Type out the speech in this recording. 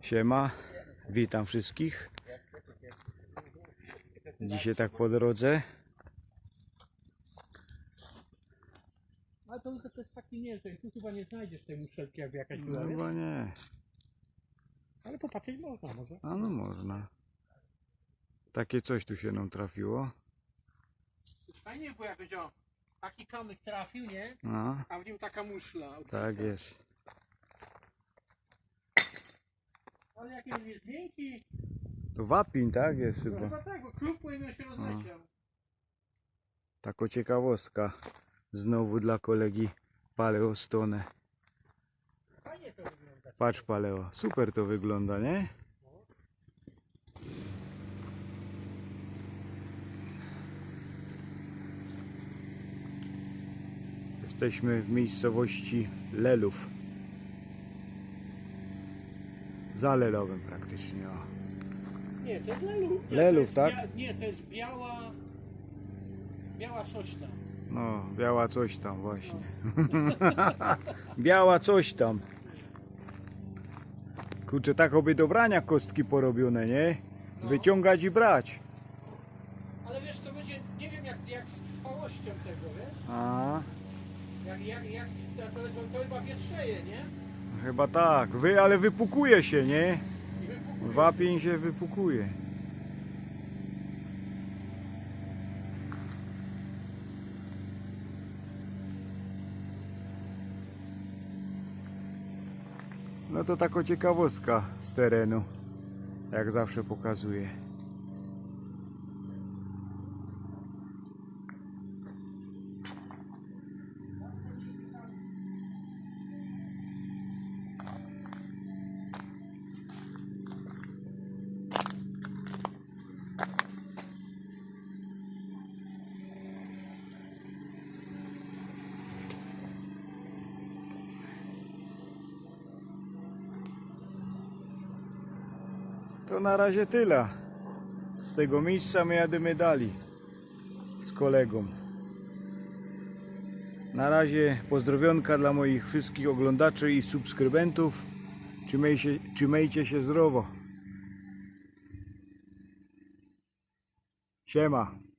Siema, witam wszystkich. Dzisiaj tak po drodze. Ale to, to jest taki że tu chyba nie znajdziesz tej muszelki jakby jakaś No była, wiesz? chyba nie. Ale popatrzeć można może. A no można. Takie coś tu się nam trafiło. Fajnie było jakoś o, taki kamyk trafił, nie? No, A w nim taka muszla. tak jest. Ale jak on jest miękki, To tak jest to chyba. chyba tak, on się rozleciał. Taką ciekawostka. Znowu dla kolegi Paleo Stone. Fajnie to wygląda. Patrz Paleo, super to wygląda, nie? Jesteśmy w miejscowości Lelów. Za Lelowem praktycznie. O. Nie, to jest lelów. Nie, Lelów, to jest tak? Bia... Nie, to jest biała... Biała coś tam. No, biała coś tam właśnie. biała coś tam. Kurczę, tak oby do brania kostki porobione, nie? Wyciągać i brać. Ale wiesz, to będzie, nie wiem jak, jak z trwałością tego, wiesz? A, Jak, jak, jak to, to, to, to chyba wietrzeje, nie? Chyba tak. Wy, ale wypukuje się, nie? Wapień się wypukuje. No to taka ciekawostka z terenu, jak zawsze pokazuję. To na razie tyle. Z tego miejsca my jadymy dalej z kolegą. Na razie pozdrowionka dla moich wszystkich oglądaczy i subskrybentów. Trzymaj trzymajcie się zdrowo. Siema.